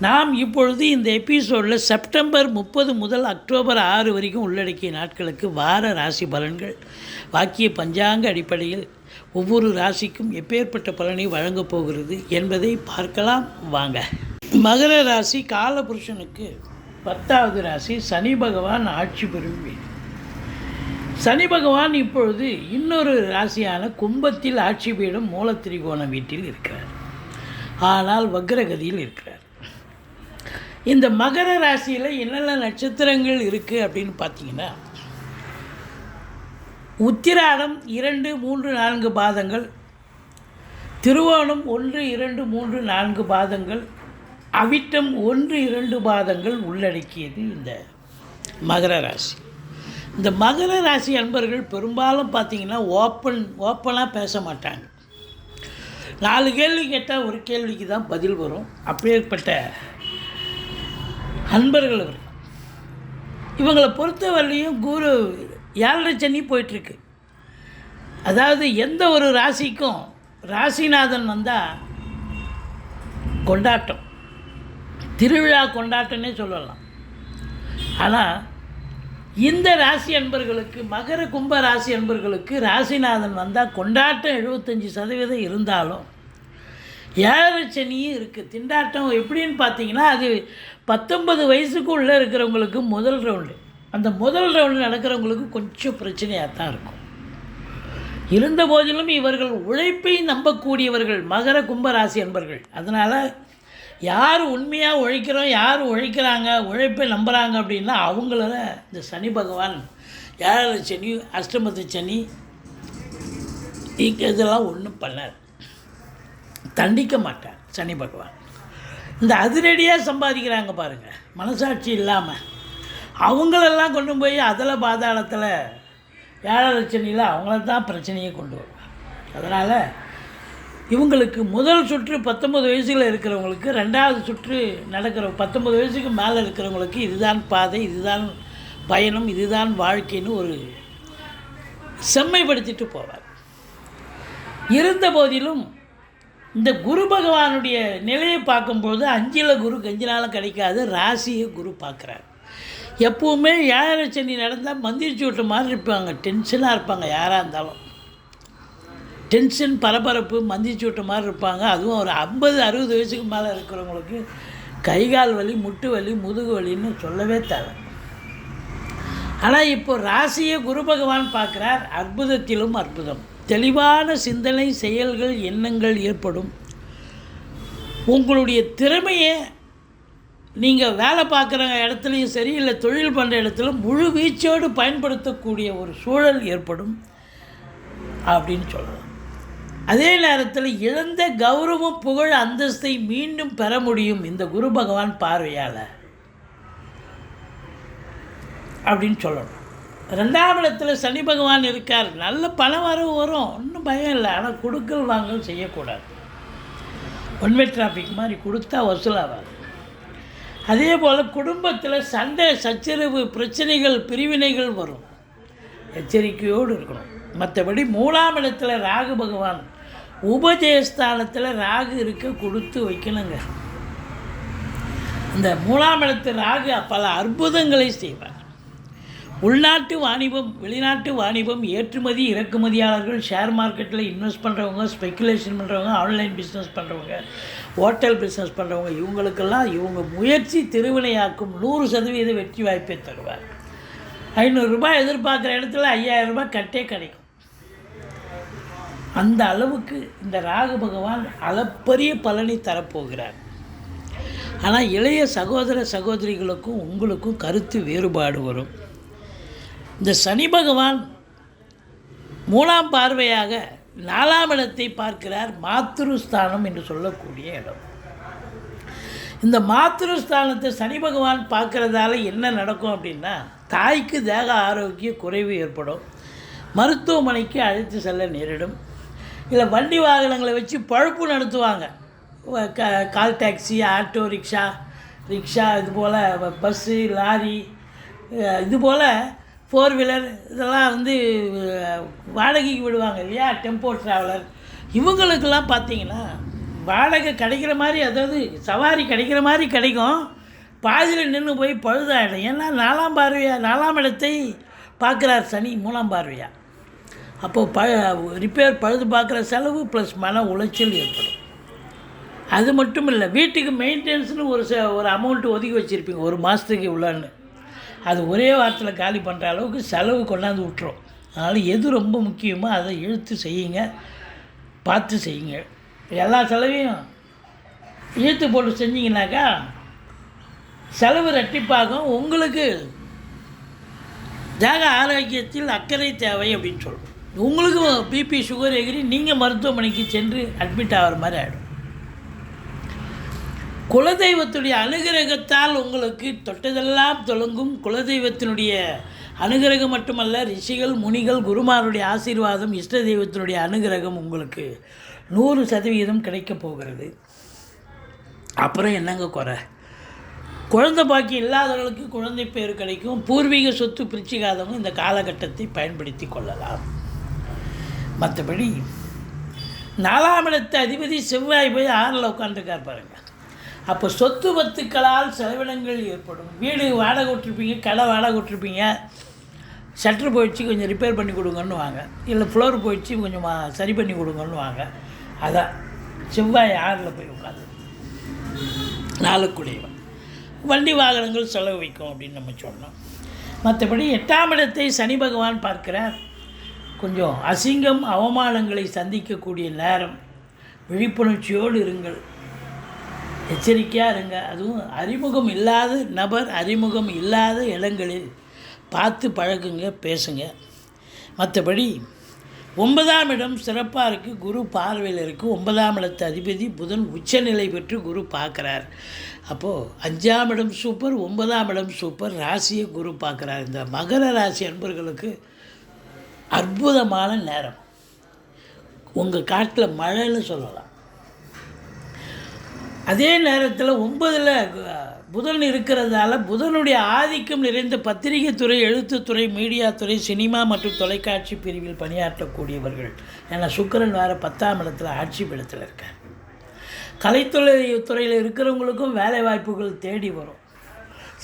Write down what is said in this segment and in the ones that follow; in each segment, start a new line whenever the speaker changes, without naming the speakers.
நாம் இப்பொழுது இந்த எபிசோடில் செப்டம்பர் முப்பது முதல் அக்டோபர் ஆறு வரைக்கும் உள்ளடக்கிய நாட்களுக்கு வார ராசி பலன்கள். வாக்கிய பஞ்சாங்க அடிப்படையில் ஒவ்வொரு ராசிக்கும் எப்பேற்பட்ட பலனை வழங்கப் போகிறது என்பதை பார்க்கலாம். வாங்க. மகர ராசி காலபுருஷனுக்கு பத்தாவது ராசி சனி பகவான் ஆட்சி பெறும் வீடு. சனி பகவான் இப்பொழுது இன்னொரு ராசியான கும்பத்தில் ஆட்சி பீடம் மூலத்திரிகோண வீட்டில் இருக்கிறார். ஆனால் வக்ரகதியில் இருக்கிறார். இந்த மகர ராசியில் என்னென்ன நட்சத்திரங்கள் இருக்குது அப்படின்னு பார்த்தீங்கன்னா உத்திராடம் இரண்டு மூன்று நான்கு பாதங்கள் திருவோணம் ஒன்று இரண்டு மூன்று நான்கு பாதங்கள் அவிட்டம் ஒன்று இரண்டு பாதங்கள் உள்ளடக்கியது இந்த மகர ராசி. இந்த மகர ராசி அன்பர்கள் பெரும்பாலும் பார்த்தீங்கன்னா ஓப்பன் ஓப்பனாக பேச மாட்டாங்க. நாலு கேள்வி கேட்டால் ஒரு கேள்விக்கு தான் பதில் வரும். அப்பேற்பட்ட அன்பர்கள் அவர் இவங்களை பொறுத்தவரையிலையும் குரு ஏழரை சனி போயிட்டுருக்கு. அதாவது எந்த ஒரு ராசிக்கும் ராசிநாதன் வந்தால் கொண்டாட்டம். திருவிழா கொண்டாட்டம்னே சொல்லலாம். ஆனால் இந்த ராசி அன்பர்களுக்கு மகர கும்ப ராசி அன்பர்களுக்கு ராசிநாதன் வந்தால் கொண்டாட்டம் எழுபத்தஞ்சி சதவீதம் இருந்தாலும் ஏழரை சனியும் இருக்குது திண்டாட்டம் எப்படின்னு பார்த்தீங்கன்னா அது பத்தொன்பது வயசுக்கு உள்ளே இருக்கிறவங்களுக்கு முதல் ரவுண்டு அந்த முதல் ரவுண்டு நடக்கிறவங்களுக்கு கொஞ்சம் பிரச்சனையாக தான் இருக்கும். இருந்த போதிலும் இவர்கள் உழைப்பை நம்பக்கூடியவர்கள் மகர கும்பராசி என்பர்கள். அதனால் யார் உண்மையாக உழைக்கிறோம் யார் உழைக்கிறாங்க உழைப்பை நம்புகிறாங்க அப்படின்னா அவங்கள இந்த சனி பகவான் ஏழரை சனி அஷ்டமத்து சனி இதெல்லாம் ஒன்றும் பண்ணார் தண்டிக்க மாட்டார் சனி பகவான். இந்த அதிரடியாக சம்பாதிக்கிறாங்க பாருங்கள் மனசாட்சி இல்லாமல் அவங்களெல்லாம் கொண்டு போய் அதில் பாதாளத்தில் ஏழை லட்சணியில் அவங்கள தான் பிரச்சனையை கொண்டு வருவாங்க. அதனால் இவங்களுக்கு முதல் சுற்று பத்தொம்பது வயசில் இருக்கிறவங்களுக்கு ரெண்டாவது சுற்று நடக்கிற பத்தொம்பது வயசுக்கு மேலே இருக்கிறவங்களுக்கு இதுதான் பாதை இதுதான் பயணம் இதுதான் வாழ்க்கைன்னு ஒரு செம்மைப்படுத்திட்டு போவார். இருந்த போதிலும் இந்த குரு பகவானுடைய நிலையை பார்க்கும்போது அஞ்சில் குரு கஞ்சினாலும் கிடைக்காது ராசியை குரு பார்க்குறாரு. எப்போவுமே ஏழரை சனி நடந்தால் மந்திரிச்சு விட்ட மாதிரி இருப்பாங்க டென்ஷனாக இருப்பாங்க யாராக இருந்தாலும். டென்ஷன் பரபரப்பு மந்திரிச்சு விட்ட மாதிரி இருப்பாங்க. அதுவும் ஒரு ஐம்பது அறுபது வயசுக்கு மேலே இருக்கிறவங்களுக்கு கை கால் வலி முட்டு வலி முதுகு வலின்னு சொல்லவே தேவை. ஆனால் இப்போ ராசியை குரு பகவான் பார்க்குறார் அற்புதத்திலும் அற்புதம். தெளிவான சிந்தனை செயல்கள் எண்ணங்கள் ஏற்படும். உங்களுடைய திறமையை நீங்கள் வேலை பார்க்குற இடத்துலையும் சரி இல்லை தொழில் பண்ணுற இடத்துல முழு வீச்சோடு பயன்படுத்தக்கூடிய ஒரு சூழல் ஏற்படும் அப்படின்னு சொல்லலாம். அதே நேரத்தில் இழந்த கௌரவம் புகழ் அந்தஸ்தை மீண்டும் பெற முடியும் இந்த குரு பகவான் பார்வையால் அப்படின்னு சொல்லணும். ரெண்டாம் இடத்துல சனி பகவான் இருக்கார். நல்ல பல வரவு வரும். ஒன்றும் பயம் இல்லை. ஆனால் கொடுக்கல் வாங்கல் செய்யக்கூடாது. ஒன்வே டிராஃபிக் மாதிரி கொடுத்தா வசூலாகாது அதே போல் குடும்பத்தில் சண்டை சச்சரவு பிரச்சனைகள் பிரிவினைகள் வரும். எச்சரிக்கையோடு இருக்கணும். மற்றபடி மூணாம் இடத்துல ராகு பகவான் உபஜயஸ்தானத்தில் ராகு இருக்க கொடுத்து வைக்கணுங்க. இந்த மூணாம் இடத்து ராகு பல அற்புதங்களை செய்வாங்க உள்நாட்டு வாணிபம் வெளிநாட்டு வாணிபம் ஏற்றுமதி இறக்குமதியாளர்கள் ஷேர் மார்க்கெட்டில் இன்வெஸ்ட் பண்ணுறவங்க ஸ்பெக்குலேஷன் பண்ணுறவங்க ஆன்லைன் பிஸ்னஸ் பண்ணுறவங்க ஹோட்டல் பிஸ்னஸ் பண்ணுறவங்க இவங்களுக்கெல்லாம் இவங்க முயற்சி திருவினையாக்கும் நூறு சதவீத வெற்றி வாய்ப்பை தருவார். ஐநூறுரூபா எதிர்பார்க்குற இடத்துல ஐயாயிரம் ரூபாய் கட்டே கிடைக்கும். அந்த அளவுக்கு இந்த ராகு பகவான் அளப்பரிய பலனை தரப்போகிறார். ஆனால் இளைய சகோதர சகோதரிகளுக்கும் உங்களுக்கும் கருத்து வேறுபாடு வரும். இந்த சனி பகவான் மூணாம் பார்வையாக நாலாம் இடத்தை பார்க்கிறார் மாத்ருஸ்தானம் என்று சொல்லக்கூடிய இடம். இந்த மாத்ருஸ்தானத்தை சனி பகவான் பார்க்குறதால என்ன நடக்கும் அப்படின்னா தாய்க்கு தேக ஆரோக்கிய குறைவு ஏற்படும். மருத்துவமனைக்கு அழைத்து செல்ல நேரிடும். இல்லை வண்டி வாகனங்களை வச்சு பழுப்பு நடத்துவாங்க. க call taxi auto rickshaw rickshaw இது போல் பஸ்ஸு லாரி இது போல் ஃபோர் வீலர் இதெல்லாம் வந்து வாடகைக்கு விடுவாங்க இல்லையா? டெம்போ ட்ராவலர் இவங்களுக்கெல்லாம் பார்த்தீங்கன்னா வாடகை கிடைக்கிற மாதிரி அதாவது சவாரி கிடைக்கிற மாதிரி கிடைக்கும். பாதியில் நின்று போய் பழுதாயிடும். ஏன்னா நாலாம் பார்வையா நாலாம் இடத்தை பார்க்குறார் சனி மூலாம் பார்வையா. அப்போது ப ரிப்பேர் பழுது பார்க்குற செலவு ப்ளஸ் மன உளைச்சல் ஏற்படும். அது மட்டும் இல்லை வீட்டுக்கு மெயின்டெனன்ஸ்னு ஒரு ச ஒரு அமௌண்ட்டு ஒதுக்கி வச்சுருப்பீங்க. ஒரு மாதத்துக்கு இவ்வளோன்னு. அது ஒரே வாரத்தில் காலி பண்ணுற அளவுக்கு செலவு கொண்டாந்து விட்டுரும். அதனால் எது ரொம்ப முக்கியமோ அதை இழுத்து செய்யுங்க. பார்த்து செய்யுங்க. எல்லா செலவையும் இழுத்து போட்டு செஞ்சீங்கன்னாக்கா செலவு ரெட்டிப்பாகும். உங்களுக்கு தேக ஆரோக்கியத்தில் அக்கறை தேவை அப்படின்னு சொல்லுவோம் உங்களுக்கும் பிபி சுகர் எகிரி நீங்கள் மருத்துவமனைக்கு சென்று அட்மிட் ஆகிற மாதிரி ஆகிடும் குலதெய்வத்துடைய அனுகிரகத்தால் உங்களுக்கு தொட்டதெல்லாம் தொடங்கும் குலதெய்வத்தினுடைய அனுகிரகம் மட்டுமல்ல ரிஷிகள் முனிகள் குருமாருடைய ஆசீர்வாதம் இஷ்ட தெய்வத்தினுடைய அனுகிரகம் உங்களுக்கு நூறு சதவீதம் கிடைக்கப் போகிறது. அப்புறம் என்னங்க குறை? குழந்தை பாக்கி இல்லாதவர்களுக்கு குழந்தை பேர் கிடைக்கும். பூர்வீக சொத்து பிரிச்சுக்காதவங்க இந்த காலகட்டத்தை பயன்படுத்தி கொள்ளலாம். மற்றபடி நாலாம் இடத்து அதிபதி செவ்வாய் போய் ஆறில் உட்காந்துருக்கார் பாருங்க. அப்போ சொத்து வத்துக்களால் செலவினங்கள் ஏற்படும். வீடு வாடகை விட்டுருப்பீங்க கடை வாடகை விட்டுருப்பீங்க. ஷட்டர் போயிடுச்சு கொஞ்சம் ரிப்பேர் பண்ணி கொடுங்கன்னு வாங்க இல்லை ஃப்ளோர் போயிடுச்சு கொஞ்சம் சரி பண்ணி கொடுங்கன்னு வாங்க அதான். செவ்வாய் ஆறில் போய் உட்காந்து நாளுக்குடையவன் வண்டி வாகனங்கள் செலவு வைக்கும் அப்படின்னு நம்ம சொன்னோம். மற்றபடி எட்டாம் இடத்தை சனி பகவான் பார்க்கிறார். கொஞ்சம் அசிங்கம் அவமானங்களை சந்திக்கக்கூடிய நேரம். விழிப்புணர்ச்சியோடு இருங்கள். எச்சரிக்கையாக இருங்க. அதுவும் அறிமுகம் இல்லாத நபர் அறிமுகம் இல்லாத இடங்களில் பார்த்து பழகுங்க பேசுங்க. மற்றபடி ஒன்பதாம் இடம் சிறப்பாக இருக்குது குரு பார்வையில் இருக்குது ஒன்பதாம் இடத்து அதிபதி புதன் உச்சநிலை பெற்று குரு பார்க்குறார். அப்போது அஞ்சாம் இடம் சூப்பர் ஒன்பதாம் இடம் சூப்பர். ராசியை குரு பார்க்குறார். இந்த மகர ராசி அன்பர்களுக்கு அற்புதமான நேரம். உங்கள் காட்டில் மழைன்னு சொல்லலாம். அதே நேரத்தில் ஒன்பதில் புதன் இருக்கிறதால புதனுடைய ஆதிக்கம் நிறைந்த பத்திரிகை துறை எழுத்துத்துறை மீடியா துறை சினிமா மற்றும் தொலைக்காட்சி பிரிவில் பணியாற்றக்கூடியவர்கள். ஏன்னா சுக்கிரன் வேறு பத்தாம் இடத்துல ஆட்சி பீடத்தில் இருக்கார். கலைத்துறை துறையில் இருக்கிறவங்களுக்கும் வேலை வாய்ப்புகள் தேடி வரும்.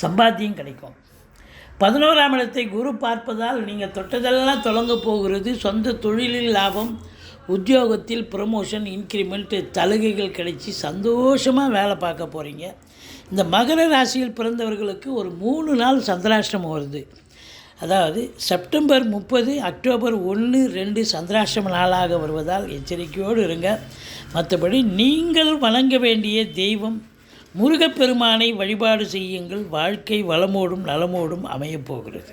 சம்பாத்தியம் கிடைக்கும். பதினோராம் இடத்தை குரு பார்ப்பதால் நீங்கள் தொட்டதெல்லாம் தொடங்க போகிறது சொந்த தொழிலில் லாபம் உத்தியோகத்தில் ப்ரமோஷன் இன்க்ரிமெண்ட் சலுகைகள் கிடைச்சி சந்தோஷமாக வேலை பார்க்க போகிறீங்க இந்த மகர ராசியில் பிறந்தவர்களுக்கு ஒரு மூணு நாள் சந்திராஷ்டிரமம் வருது. அதாவது செப்டம்பர் முப்பது அக்டோபர் ஒன்று ரெண்டு சந்திராஷ்டிரம நாளாக வருவதால் எச்சரிக்கையோடு இருங்க. மற்றபடி நீங்கள் வணங்க வேண்டிய தெய்வம் முருகப்பெருமானை வழிபாடு செய்யுங்கள். வாழ்க்கை வளமோடும் நலமோடும் அமையப் போகிறது.